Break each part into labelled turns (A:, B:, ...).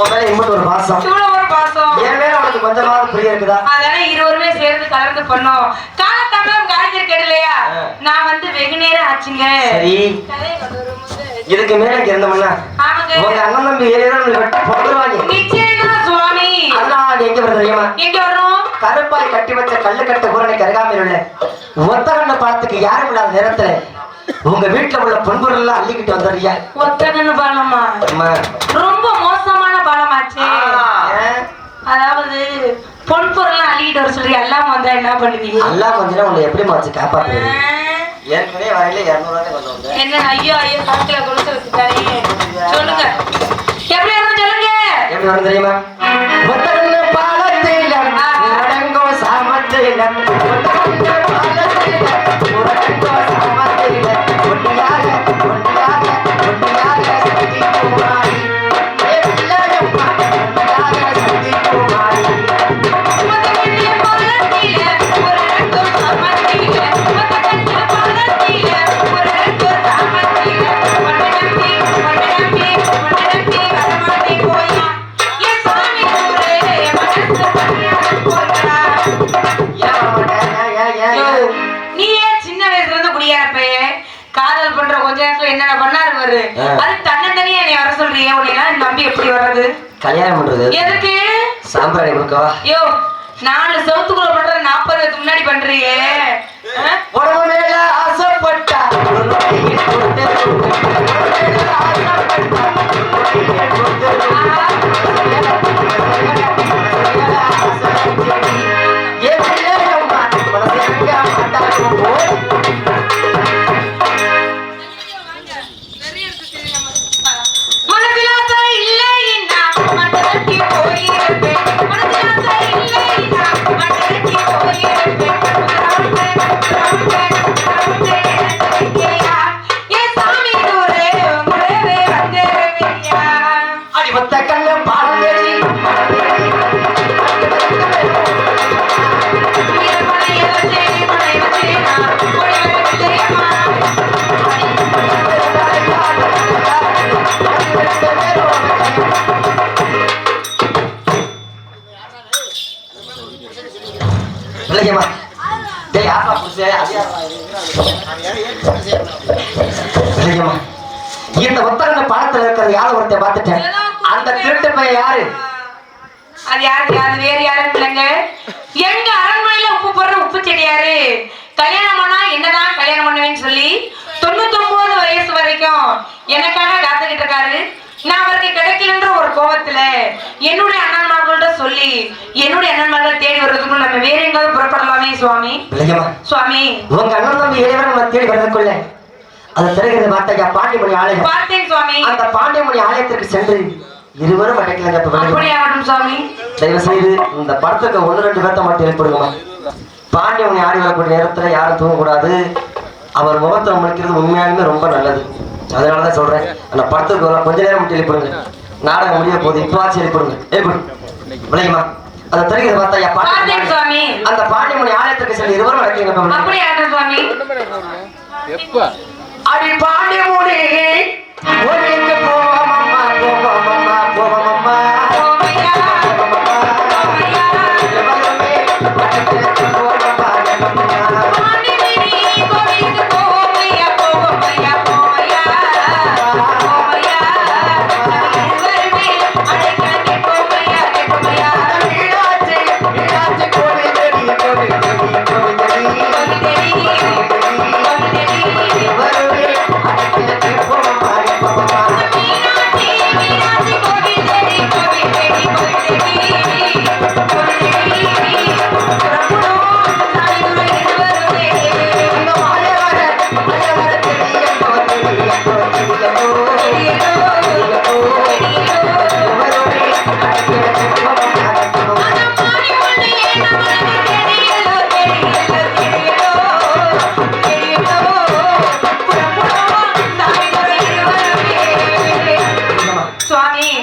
A: இம்மட்டு ஒரு பாசம்.
B: இவ்வளவு ஒரு பாசம்.
A: என் மேல உனக்கு கொஞ்சமாவது பிரியம் இருக்குதா?
B: அதானே இருவருமே சேர்ந்து கலந்து பண்ணோம். கேடலையா?
A: ஆ.
B: நான் வந்து வெகு நேரம் ஆச்சுங்க.
A: சரி. இதுக்கு மேல இங்க இருந்தோம்னா
B: ஆமாங்க.
A: உங்க அண்ணன் தம்பி ஏழு பேரும் நம்மளை வெட்டி பொறுத்துருவாங்க
B: நிச்சயமா சுவாமி.
A: அண்ணா அது எங்க வருது தெரியுமா?
B: எங்க வரும்
A: கருப்பாய் கட்டி வச்ச கல்லு கட்ட பூரணி கருகாமையில் உள்ள ஒத்த கண்ண பாலத்துக்கு யாரும் இல்லாத நேரத்துல உங்க வீட்டுல உள்ள பொன்பொருள் எல்லாம் அள்ளிக்கிட்டு வந்துடுறியா?
B: பாலமா?
A: அம்மா.
B: ரொம்ப மோசமான அள்ளிக்கிட்டு வர சொல்லி எல்லாம் வந்தா என்ன பண்ணுவீங்க?
A: அல்லாஹ் கொஞ்சம் உங்களை எப்படி மாச்சு காப்பாத்துறது. ஏற்கனவே வரையில இரநூறுவானே கொண்டு வந்தேன்
B: என்ன ஐயோ ஐயோ கணக்கில் கொடுத்து வச்சுட்டாரே. சொல்லுங்க. எப்படி வரும் சொல்லுங்க.
A: எப்படி வரும் தெரியுமா? ஆ.
B: அது தன்னந்தனியா என்னை வர சொல்றியே உன்னை நம்பி எப்படி வர்றது?
A: கல்யாணம் பண்றது.
B: எதுக்கு?
A: சாம்பிராணி கொடுக்கவா?
B: யோ நாலு சவுத்துக்குள்ள பண்ற நாற்பது முன்னாடி பண்றியே?
A: உடம்பு மேல ஆசைப்பட்டா. பிள்ளைங்கம்மா டேய் ஆப்பா புடிச்சே பிள்ளைங்கம்மா இந்த ஒத்தரங்க பழத்துல இருக்கிற யாரை ஒருத்தன் பார்த்துட்டேன் அந்த திருட்டு பையன் யாரு
B: அது யாரு அது வேற யாரும் இல்லைங்க எங்க அரண்மனையில உப்பு போடுற உப்பு செடியாரு கல்யாணம் பண்ணா என்னதான் கல்யாணம் பண்ணுவேன்னு சொல்லி வயசு வரைக்கும் எனக்காக காத்துக்கிட்டு இருக்காரு நான் அவருக்கு கிடைக்கலன்ற ஒரு கோவத்துல என்னுடைய அண்ணன்மார்கள்ட்ட சொல்லி என்னுடைய அண்ணன்மார்கள் தேடி வர்றதுக்குள்ள நம்ம வேற எங்காவது புறப்படலாமே சுவாமி. சுவாமி.
A: உங்க அண்ணன் தம்பி இளைவரை நம்ம தேடி வரதுக்குள்ள அது திறக்கிறது பார்த்தாக்கா பாண்டியமணி ஆலயம்.
B: பார்த்தேன் சுவாமி.
A: அந்த பாண்டியமணி ஆலயத்திற்கு சென்று இருவரும் அடைக்கலங்க
B: சுவாமி.
A: தயவு செய்து இந்த படத்துக்கு ஒன்று ரெண்டு பேர்த்த மட்டும் எழுப்பிடுங்கம்மா பாண்டியமணி ஆடி வரக்கூடிய நேரத்துல யாரும் தூங்கக்கூடாது. அவர் முகத்தை முடிக்கிறது உண்மையாலுமே ரொம்ப நல்லது. அதனால தான் சொல்றேன். அந்த படத்துக்கு ஒரு கொஞ்ச நேரம் மட்டும் எழுப்பிடுங்க. நாடகம் முடிய போகுது இப்பவாச்சும் எழுப்பிடுங்க. எழுப்பிடு. விளையுமா அந்த திரைக்கிறத பார்த்தா பாண்டியமணி
B: சுவாமி.
A: அந்த பாண்டியமணி ஆலயத்திற்கு சென்று இருவரும் இப்ப
B: சுவாமி?
A: அடி பாண்டியமணி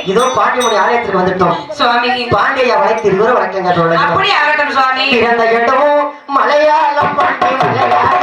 B: இதோ
A: பாண்டியமுடைய ஆலயத்திற்கு வந்துட்டோம். சுவாமி. பாண்டிய வளைத்து இருவர் வழக்கம் கேட்டோம்
B: அப்படி ஆகட்டும் சுவாமி.
A: பிறந்த இடமும் மலையாளம் பாண்டி மலையாளம்.